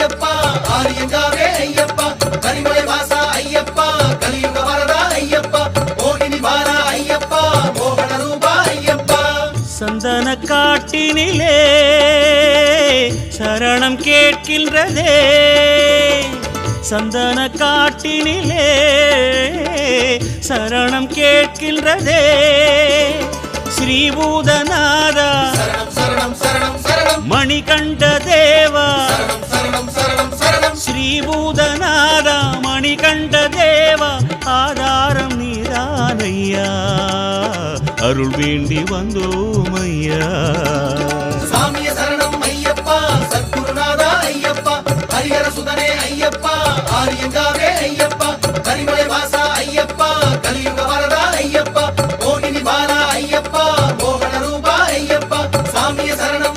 ஐயப்பா ஆரியங்காவே ஐயப்பா கரிமலை வாசா ஐயப்பா கலியுக வரதா ஐயப்பா மோகினி வாரா ஐயப்பா மோகன ரூபா ஐயப்பா. சந்தன காட்டினிலே சரணம் கேட்கின்றதே. சந்தன காட்டினிலே சரணம் கேட்கின்றதே. ஸ்ரீபூதநாதா சரணம் சரணம் சரணம் சரணம். மணிகண்ட தேவா ஸ்ரீபூதநாதா மணிகண்ட தேவா ஆதாரம் நீதானையா அருள் வேண்டி வந்தோம் ஐயா சாமிய சரணம் ஐயப்பா சத்குருநாதா ஐயப்பா ஹரியர சுதனே ஐயப்பா ஆரியங்காவே ஐயப்பா கரிமலை வாசா ஐயப்பா கலியுக வரதா ஐயப்பா ஓகினி பாலா ஐயப்பா மோகன ரூபா ஐயப்பா சாமிய சரணம்